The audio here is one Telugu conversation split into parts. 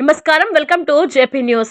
నమస్కారం. Welcome to JP news.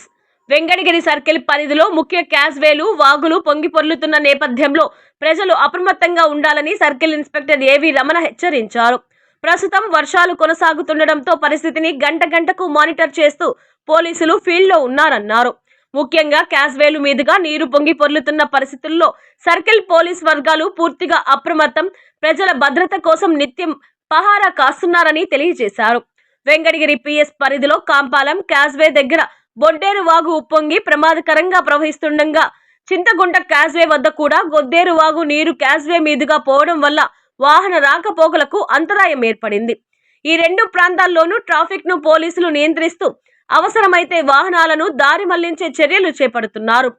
Venkatagiri circle పరిధిలో ముఖ్య క్యాస్వేలు వాగులు పొంగి పొర్లుతున్న నేపథ్యంలో ప్రజలు అప్రమత్తంగా ఉండాలని సర్కిల్ ఇన్స్పెక్టర్ ఏవి రమణ హెచ్చరించారు. ప్రస్తుతం వర్షాలు కొనసాగుతుండటంతో పరిస్థితిని గంట గంటకు మానిటర్ చేస్తూ పోలీసులు ఫీల్డ్లో ఉన్నారన్నారు. ముఖ్యంగా క్యాస్వేలు మీదుగా నీరు పొంగి పొర్లుతున్న పరిస్థితుల్లో సర్కిల్ పోలీస్ వర్గాలు పూర్తిగా అప్రమత్తం ప్రజల భద్రత కోసం నిత్యం పహారా కాస్తున్నారని తెలియజేశారు. వెంకటగిరి పిఎస్ పరిధిలో కాంపాలం క్యాస్వే దగ్గర బొడ్డేరు వాగు ఉప్పొంగి ప్రమాదకరంగా ప్రవహిస్తుండగా చింతగుంట క్యాస్వే వద్ద కూడా గొద్దేరు వాగు నీరు క్యాస్వే మీదుగా పోవడం వల్ల వాహన రాకపోకలకు అంతరాయం ఏర్పడింది. ఈ రెండు ప్రాంతాల్లోనూ ట్రాఫిక్ను పోలీసులు నియంత్రిస్తూ అవసరమైతే వాహనాలను దారి మళ్ళించే చర్యలు చేపడుతున్నారు.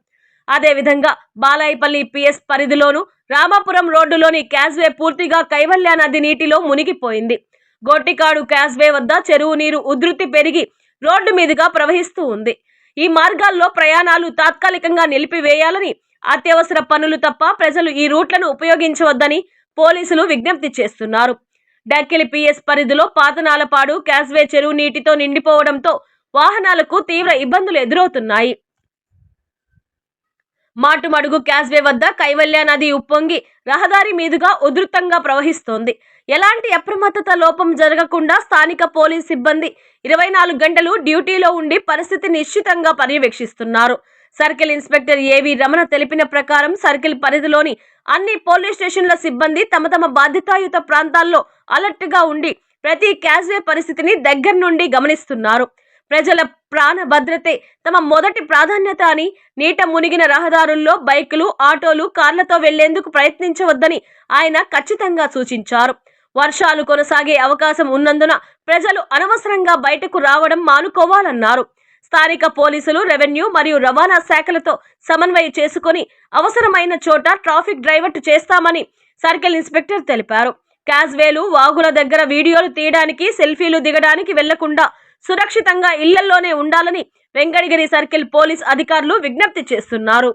అదేవిధంగా బాలాయిపల్లి పిఎస్ పరిధిలోను రామాపురం రోడ్డులోని క్యాస్వే పూర్తిగా కైవల్య నది నీటిలో మునిగిపోయింది. గొట్టికాడు క్యాస్వే వద్ద చెరువు నీరు ఉధృతి పెరిగి రోడ్డు మీదుగా ప్రవహిస్తూ ఉంది. ఈ మార్గాల్లో ప్రయాణాలు తాత్కాలికంగా నిలిపివేయాలని అత్యవసర పనులు తప్ప ప్రజలు ఈ రూట్లను ఉపయోగించవద్దని పోలీసులు విజ్ఞప్తి చేస్తున్నారు. డక్కిలి పిఎస్ పరిధిలో పాతనాలపాడు క్యాస్వే చెరువు నీటితో నిండిపోవడంతో వాహనాలకు తీవ్ర ఇబ్బందులు ఎదురవుతున్నాయి. మాటుమడుగు క్యాస్వే వద్ద కైవల్య నది ఉప్పొంగి రహదారి మీదుగా ఉధృతంగా ప్రవహిస్తోంది. ఎలాంటి అప్రమత్తత లోపం జరగకుండా స్థానిక పోలీస్ సిబ్బంది ఇరవై నాలుగు గంటలు డ్యూటీలో ఉండి పరిస్థితి నిశ్చితంగా పర్యవేక్షిస్తున్నారు. సర్కిల్ ఇన్స్పెక్టర్ ఏవి రమణ తెలిపిన ప్రకారం సర్కిల్ పరిధిలోని అన్ని పోలీస్ స్టేషన్ల సిబ్బంది తమ తమ బాధ్యతాయుత ప్రాంతాల్లో అలర్ట్గా ఉండి ప్రతి క్యాస్వే పరిస్థితిని దగ్గర నుండి గమనిస్తున్నారు. ప్రజల ప్రాణ భద్రతే తమ మొదటి ప్రాధాన్యత అని నీట మునిగిన రహదారుల్లో బైకులు ఆటోలు కార్లతో వెళ్ళేందుకు ప్రయత్నించవద్దని ఆయన ఖచ్చితంగా సూచించారు. వర్షాలు కొనసాగే అవకాశం ఉన్నందున ప్రజలు అనవసరంగా బయటకు రావడం మానుకోవాలన్నారు. స్థానిక పోలీసులు రెవెన్యూ మరియు రవాణా శాఖలతో సమన్వయం చేసుకుని అవసరమైన చోట ట్రాఫిక్ డ్రైవర్ట్ చేస్తామని సర్కిల్ ఇన్స్పెక్టర్ తెలిపారు. క్యాజ్వేలు వాగుల దగ్గర వీడియోలు తీయడానికి సెల్ఫీలు దిగడానికి వెళ్ళకుండా సురక్షితంగా ఇళ్ళలోనే ఉండాలని వెంకటగిరి సర్కిల్ పోలీస్ అధికారులు విజ్ఞప్తి చేస్తున్నారు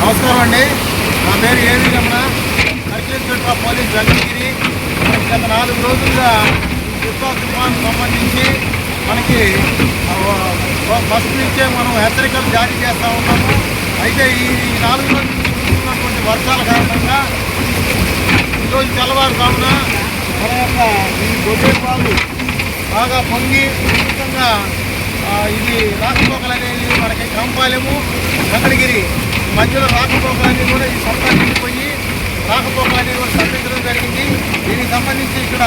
నమస్కారం అండి నా పేరు ఏవి రమణ. సర్కిల్ పోలీస్ వెంకటగిరి గత నాలుగు రోజులుగా ఈ తుఫా తుఫాన్ సంబంధించి మనకి ఫస్ట్ నుంచే మనం హెచ్చరికలు జారీ చేస్తూ ఉన్నాము. అయితే ఈ నాలుగు రోజుల నుంచి వర్షాల కారణంగా ఈరోజు తెల్లవారుజామున మన యొక్క ఈ గొడ్డేపాలు బాగా పొంగి ఇది రాకపోకలు మనకి కంపాలెము గంగడిగిరి మధ్యలో రాకపోకలు కూడా ఈ సంపాదించిపోయి రాకపోకలు కూడా తప్పించడం జరిగింది. దీనికి సంబంధించి ఇక్కడ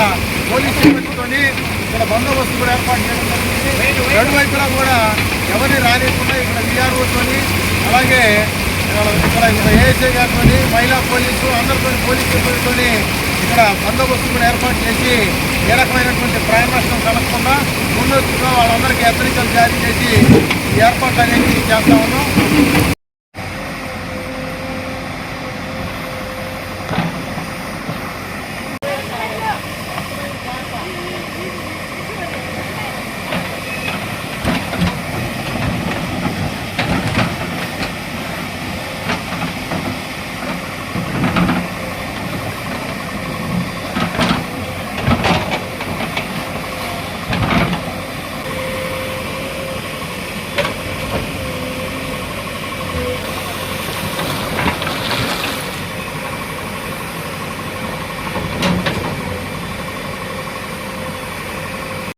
పోలీసులు పెట్టుకొని ఇక్కడ బందోబస్తు కూడా ఏర్పాటు చేయడం జరిగింది. రెండు వైపులా కూడా ఎవరిని రానియకుండా ఇక్కడ విఆర్ఓతోని అలాగే ఇక్కడ ఇక్కడ ఏఎస్ఐ గారితో మహిళా పోలీసు అందరితో పోలీసు సిబ్బందితో ఇక్కడ బందోబస్తు కూడా ఏర్పాటు చేసి ఏ రకమైనటువంటి ప్రాణ నష్టం కలగకుండా ముందస్తుగా వాళ్ళందరికీ హెచ్చరికలు జారీ చేసి ఏర్పాటు ఏర్పాట్లు చేస్తా ఉన్నాం.